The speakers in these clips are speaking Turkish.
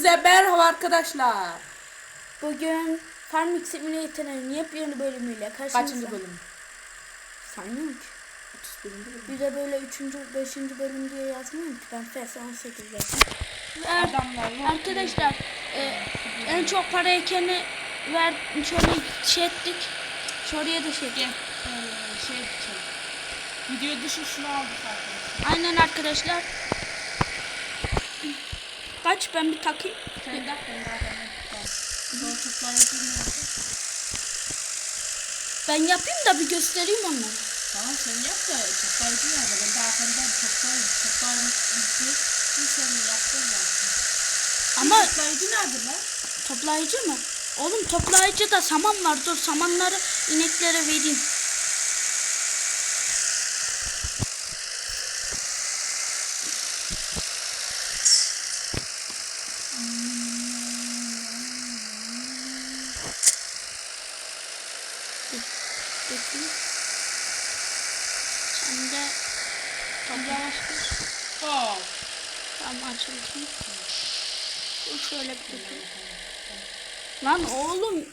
Hepinize merhaba arkadaşlar. Bugün Farming Simulator'ın yepyeni bölümüyle karşınızda. Kaçıncı bölüm? Saymıyorum ki. 31. bölüm. Bir de böyle 3. 5. bölüm diye yazmıyorum ki ben FS 18 yazdım. Adamlar. Arkadaşlar e, en çok parayı kendi ver şöyle şey ettik. Şuraya da şey ettik. Ee, şey şey. Video dışı şunu aldık arkadaşlar. Aynen arkadaşlar. Kaç ben bir takayım. Sen de ben yapayım da bir göstereyim onları. Tamam sen yap da toplayıcı nerede? Ben de arkamdan toplayayım. Toplayayım. Bu sen yaptın zaten. Ama Toplayıcı nerede lan? Toplayıcı mı? Oğlum toplayıcı da saman var. Dur samanları ineklere vereyim. Dur, bekle. Sen de toplamış Hop. Dur şöyle bir tutayım. Lan oğlum.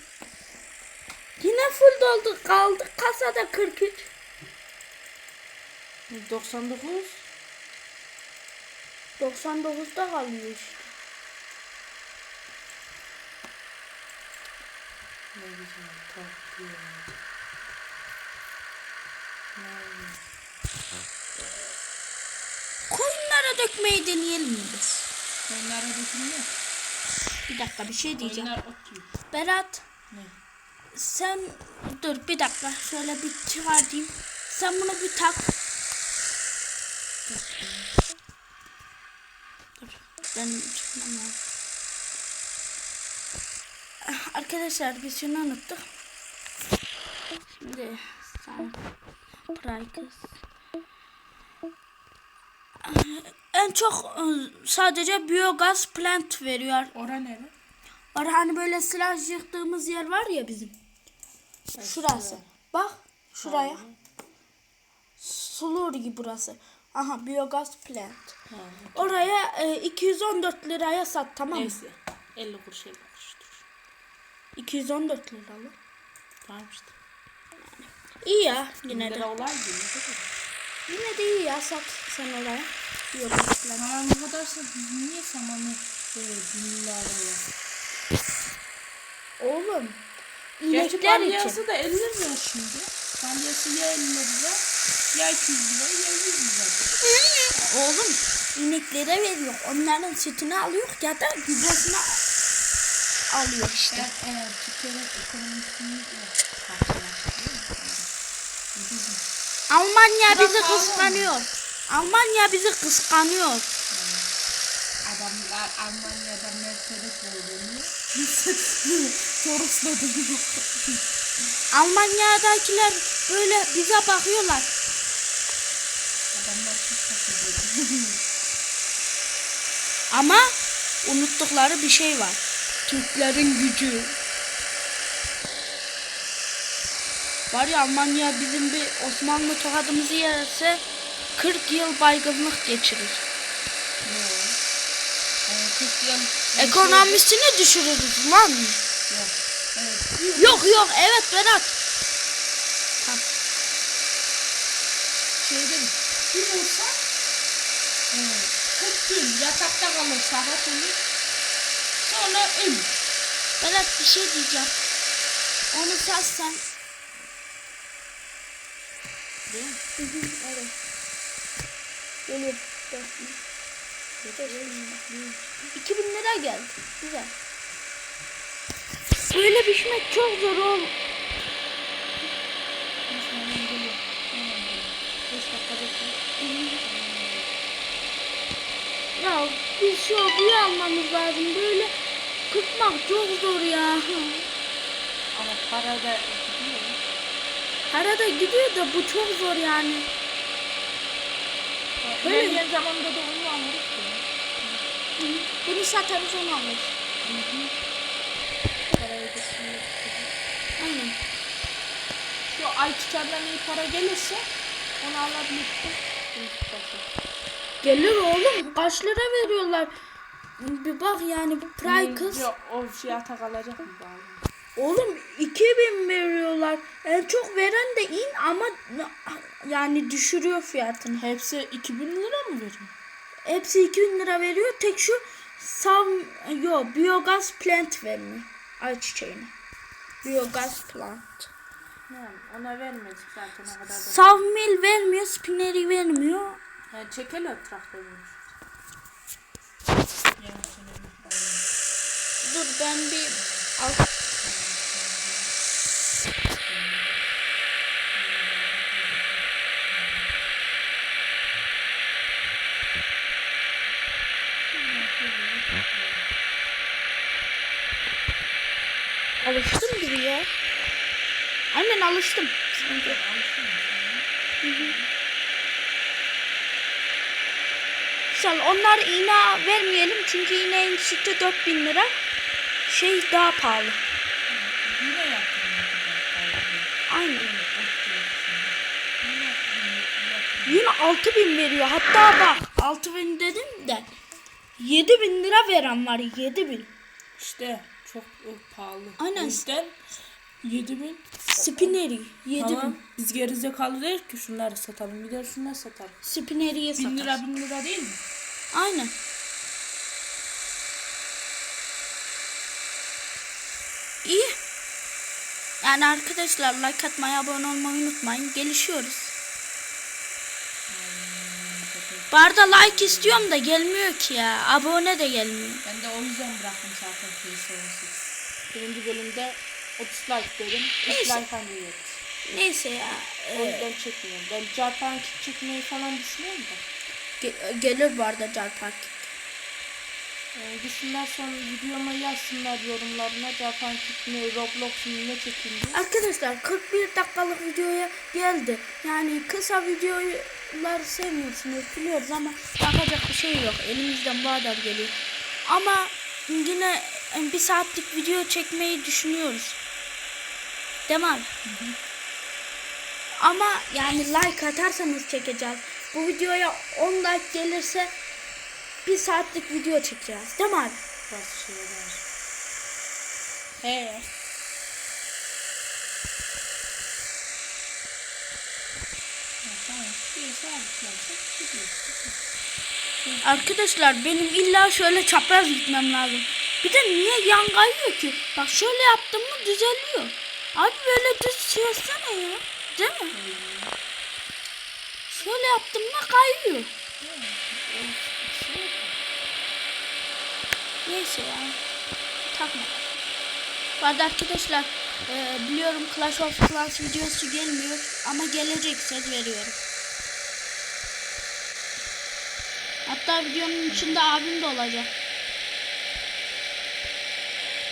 Yine full doldu. Kaldık kasada 43. 99. 99'da kalıyor işte. Ne güzel Koyunlara dökmeyi deneyelim mi biz? Koyunlara dökülüyor. Bir dakika bir şey diyeceğim. Berat Ne? sen dur bir dakika şöyle bir çıkartayım. Sen bunu bir tak. Dur ben çıkmam lazım. Arkadaşlar biz şunu unuttuk. Şimdi sen Prikes. En çok ıı, sadece biyogaz plant veriyor. Ora nere? Var hani böyle silah yıktığımız yer var ya bizim. Şurası. Bak şuraya. Suluri burası. Aha biyogaz plant. Ha. Oraya e, 214 liraya sat tamam mı? Neyse. 50 kuruş 50 kuruştur. 214 liralı. Tamam işte. İyi ya yine de. Olay? Yine de iyi ya sat sen oraya. Biyogaz plant. Aman bu kadarsa biz niye samanı böyle binlerle Oğlum. İnekler balyası da 50 lira şimdi. Balyası ya 50 lira ya 200 lira ya 100 lira. Oğlum ineklere veriyor. Onların sütünü alıyor ya da gübresini alıyor işte. Ben eğer Türkiye'nin. Bizim Almanya bizi kıskanıyor. Almanya bizi kıskanıyor. adamlar Almanya'da Mercedes olduğunu dönüyor. Almanya'dakiler böyle bize bakıyorlar. Adamlar çok katılıyor. Ama unuttukları bir şey var. Türklerin gücü. Var ya Almanya bizim bir Osmanlı tokadımızı yerse 40 yıl baygınlık geçirir. Ne o? Ee, 40 yıl Ekonomisini düşürürüz lan. Yok. Evet. Yok yok evet Berat. Tamam. Şeyde bir olsa evet, 40 gün yatakta kalır sakat olur. Sonra ölür. Berat bir şey diyeceğim. Onu sat sen. Değil mi? Evet. Geliyor. Bin. 2000 lira geldi. Güzel. Böyle pişmek çok zor geliyor. Beş dakika bekle. Ya biz şu abiyi almamız lazım. Böyle kırpmak çok zor ya. Ama para da gidiyor. Arada gidiyor da bu çok zor yani. Böyle- İlerleyen zamanda da onu alırız ki. Bunu satarız onu alırız. Parayı da şimdi Aynen. Şu ay tutardan iyi para gelirse onu alabilirsin. Gelir oğlum. Kaç lira veriyorlar? bir bak yani bu Price'ız. Yok o fiyata kalacak mı? Oğlum 2000 veriyorlar. En çok veren de in ama yani düşürüyor fiyatını. Hepsi 2000 lira mı veriyor? Hepsi 2000 lira veriyor. Tek şu Sav yo biyogaz plant vermiyor. Ayçiçeğine. Biyogaz plant. Yani ona vermedik zaten o kadar da. Savmil vermiyor, spineri vermiyor. Yani çekeli traktörümüz. Dur ben bir al- Alıştım gibi ya. Aynen alıştım. Güzel. Onlar iğne vermeyelim çünkü iğnenin sütü 4000 lira. Şey daha pahalı. Yine. Aynen. Yine 6000 veriyor. Hatta bak 6000 dedim de 7000 lira veren var 7000. İşte çok pahalı. Aynen. O yüzden 7000. Spineri 7000. Tamam. Biz gerizekalı değil ki şunları satalım. De şunları satalım. Spineri'ye 1000 satar. lira 1000 lira değil mi? Aynen. İyi. Yani arkadaşlar like atmayı, abone olmayı unutmayın. Gelişiyoruz. Bu arada like istiyorum da gelmiyor ki ya. Abone de gelmiyor. Ben de o yüzden bıraktım zaten PS 18. Birinci bölümde 30 like dedim. 3 Neyse. like alıyoruz. Neyse ya. O e, yüzden çekmiyorum. Ben Japan Kick çekmeyi falan düşünüyorum da. ge- gelir bu arada Carpark. Ee, gitsinler sonra videoma yazsınlar yorumlarına Japan Kick ne, Roblox'un ne çekeyim diye. Arkadaşlar 41 dakikalık videoya geldi. Yani kısa videolar sevmiyorsunuz biliyoruz ama yapacak bir şey yok. Elimizden bu kadar geliyor. Ama yine bir saatlik video çekmeyi düşünüyoruz. Değil mi abi? Ama yani like atarsanız çekeceğiz. Bu videoya 10 like gelirse bir saatlik video çekeceğiz. Değil mi abi? Bazı şeyler. Gidiyoruz. Arkadaşlar benim illa şöyle çapraz gitmem lazım. Bir de niye yan kayıyor ki? Bak şöyle yaptım mı düzeliyor. Abi böyle düz çevirsene ya. Değil mi? Şöyle yaptım mı kayıyor. Neyse ya. Takma. Bu arada arkadaşlar e, biliyorum Clash of Clans videosu gelmiyor ama gelecek söz veriyorum. Hatta videonun içinde abim de olacak.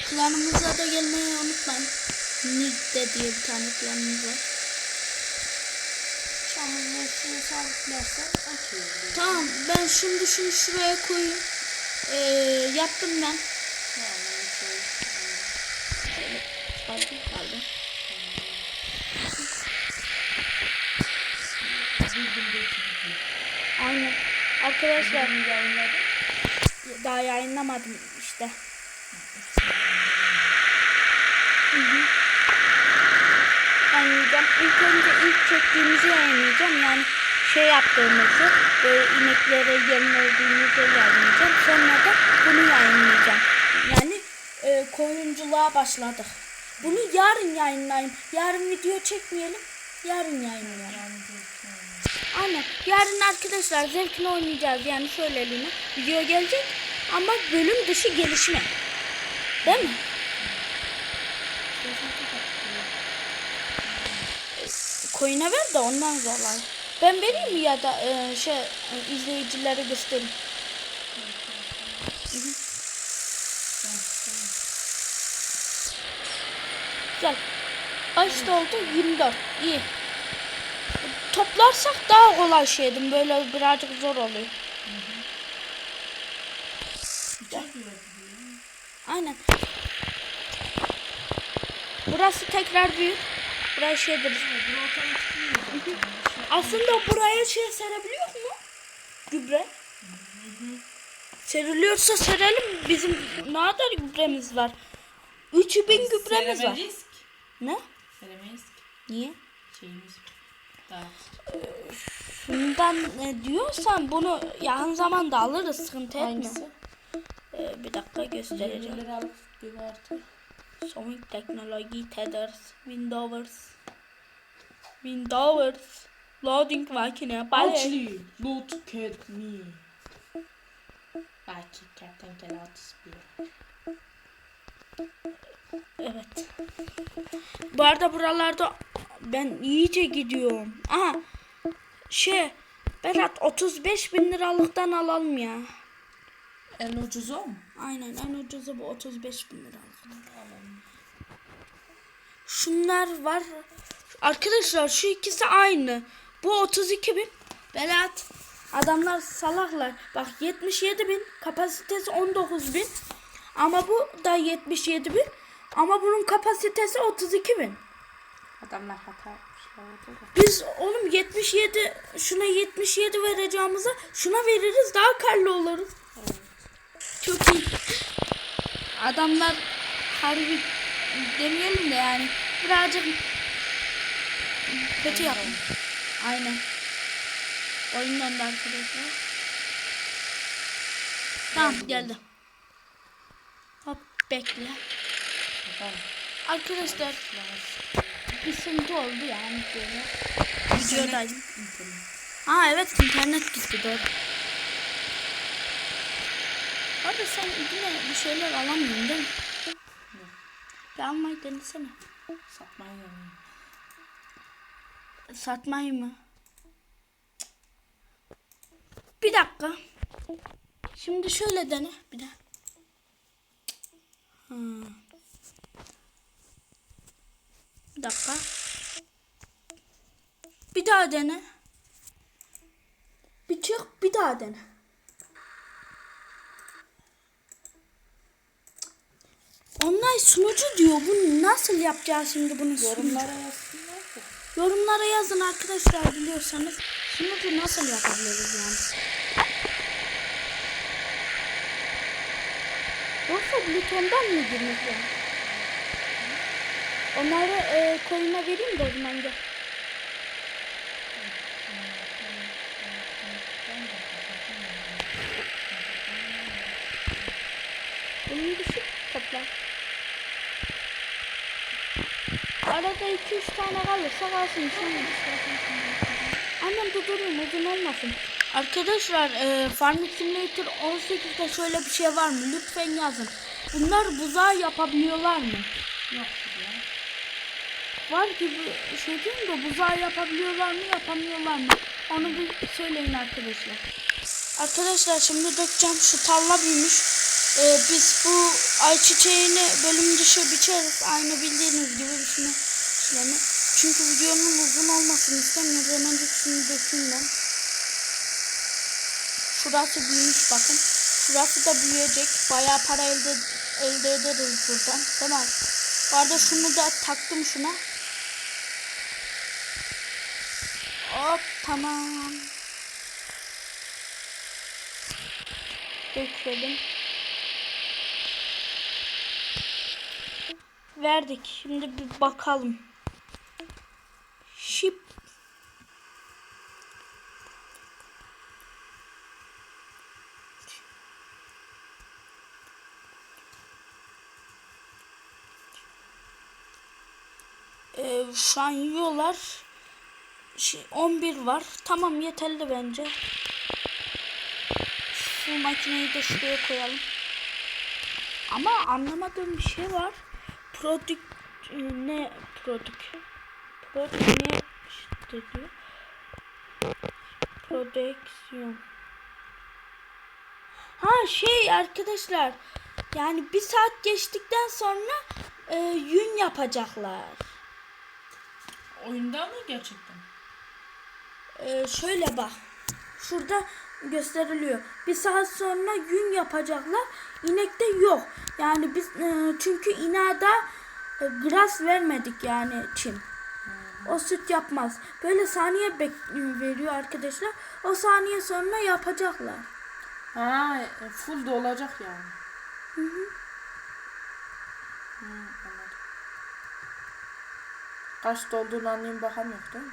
Klanımıza da gelmeyi unutmayın. Nigde diye bir tane klanımız var. Çamurlu suyu sabitlerse okey. Tamam ben şimdi şunu şuraya koyayım. Ee, yaptım ben. Pardon pardon. Aynen. Arkadaşlar daha yayınlamadım işte. Hı hı. Yayınlayacağım. İlk önce ilk çektiğimizi yayınlayacağım. Yani şey yaptığımızı, böyle ineklere yem verdiğimizi yayınlayacağım. Sonra da bunu yayınlayacağım. Yani e, koyunculuğa başladık. Bunu yarın yayınlayayım. Yarın video çekmeyelim. Yarın yayınlayalım. Aynen. Yarın arkadaşlar zevkle oynayacağız. Yani şöyleliğine. Video gelecek ama bölüm dışı gelişme. Değil mi? Koyuna ver de ondan zorlar. Ben vereyim ya da e, şey e, izleyicilere göstereyim. Hı hı. Güzel. Kaçta oldu? 24. İyi. Toplarsak daha kolay şeydim. Böyle birazcık zor oluyor. Aynen. Burası tekrar büyük. Buraya şey deriz. Aslında buraya şey serebiliyor mu? Gübre. Seriliyorsa serelim. Bizim ne kadar gübremiz var? 3000 gübremiz var. Seremeyiz. Ne? Seremeyiz ki. Niye? Şeyimiz daha. Bundan ne diyorsan bunu yakın zamanda alırız sıkıntı etme. Hangisi? Ee, bir dakika göstereceğim. Sonic Technology Tethers Windows Windows Loading makine Bale Actually, look at me. Belki kertenkele atısı bir. Evet. Bu arada buralarda Ben iyice gidiyorum. Aha. Şey Berat 35 bin liralıktan alalım ya. En ucuzu mu? Aynen en ucuzu bu 35 bin liralık Şunlar var. Arkadaşlar şu ikisi aynı. Bu 32 bin. Berat Adamlar salaklar. Bak 77 bin Kapasitesi 19 bin. Ama bu da 77 bin. Ama bunun kapasitesi 32 bin. Adamlar hata. Biz oğlum 77 Şuna 77 vereceğimize Şuna veririz daha karlı oluruz. Çok iyi. Adamlar Harbi Demeyelim de yani Birazcık Kötü yapmış Aynen Oyundan da arkadaşlar Tamam geldi Hop bekle Bakalım. Arkadaşlar bir sıkıntı oldu yani böyle. Videodaydım. Aa evet internet gitti doğru. Abi sen yine bir şeyler alamıyorsun değil mi? Bir almayı denesene. Satmayı yanıyor. Satmayı mı? Bir dakika. Şimdi şöyle dene bir. Hmm. Bir dakika. Bir daha dene. Bir çık bir daha dene. Online sunucu diyor. Bu nasıl yapacağız şimdi bunu? Yorumlara yazsınlar da. Yorumlara yazın arkadaşlar biliyorsanız. Sunucu nasıl yapabiliriz yani? Yoksa Bluton'dan mı girmek yani? Onları e, koyuna vereyim de o zaman gel. Bunun dışı topla. Arada 2-3 tane kalırsa kalsın. İstersen sonra. Annem dur durayım uzun olmasın. Arkadaşlar e, Farming Simulator 18'de şöyle bir şey var mı? Lütfen yazın. Bunlar buzağı yapabiliyorlar mı? Yok ya. Var gibi şey diyeyim de buzağı yapabiliyorlar mı yapamıyorlar mı? Onu bir söyleyin arkadaşlar. Arkadaşlar şimdi dökeceğim şu tarla büyümüş. Ee, biz bu ayçiçeğini bölüm dışı biçeriz. Aynı bildiğiniz gibi işine işlemi. Çünkü videonun uzun olmasını istemiyorum. Hemen şunu dökeyim ben. Şurası büyümüş bakın. Şurası da büyüyecek. Bayağı para elde, elde ederiz buradan. Tamam. Bu arada şunu da taktım şuna. Hop tamam. Dökelim. Verdik. Şimdi bir bakalım. Ship. Ee, şu an yiyorlar. Şey, 11 var. Tamam yeterli bence. Bu makineyi de şuraya koyalım. Ama anlamadığım bir şey var. Produk e, ne produk? Produk ne işte diyor. Prodüksiyon. Ha şey arkadaşlar. Yani bir saat geçtikten sonra e, yün yapacaklar. Oyunda mı gerçekten? Ee, şöyle bak. Şurada gösteriliyor. Bir saat sonra yün yapacaklar. İnekte yok. Yani biz e, çünkü inada e, gras vermedik yani Çin. O süt yapmaz. Böyle saniye bek- veriyor arkadaşlar. O saniye sonra yapacaklar. Ha, e, full de olacak yani. Hı hı. Kaç dolduğunu anlayayım bakalım yok değil mi?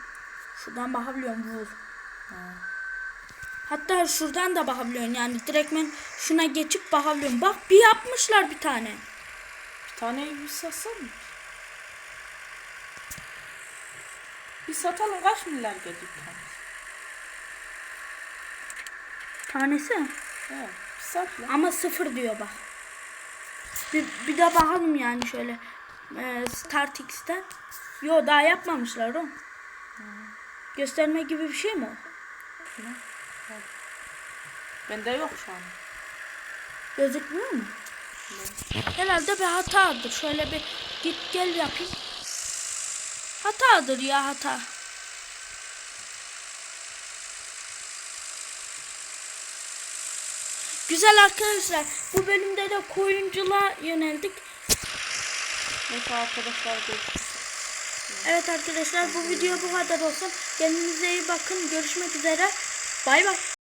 Şuradan bakabiliyorum vur. Hatta şuradan da bakabiliyorsun yani direktmen şuna geçip bakabiliyorum. Bak bir yapmışlar bir tane. Bir taneyi bir satsan mı? Bir satalım kaç milyar gelir tanesi? Tanesi. Evet, bir sat lan. Ama sıfır diyor bak. Bir, bir de bakalım yani şöyle. Ee, Start X'ten. Yo daha yapmamışlar o. Gösterme gibi bir şey mi o? Bende yok şu an. Gözükmüyor mu? Herhalde bir hatadır. Şöyle bir git gel yapayım. Hatadır ya hata. Güzel arkadaşlar. Bu bölümde de koyunculuğa yöneldik. Neyse arkadaşlar görüşürüz. Evet arkadaşlar bu video bu kadar olsun. Kendinize iyi bakın. Görüşmek üzere. Bay bay.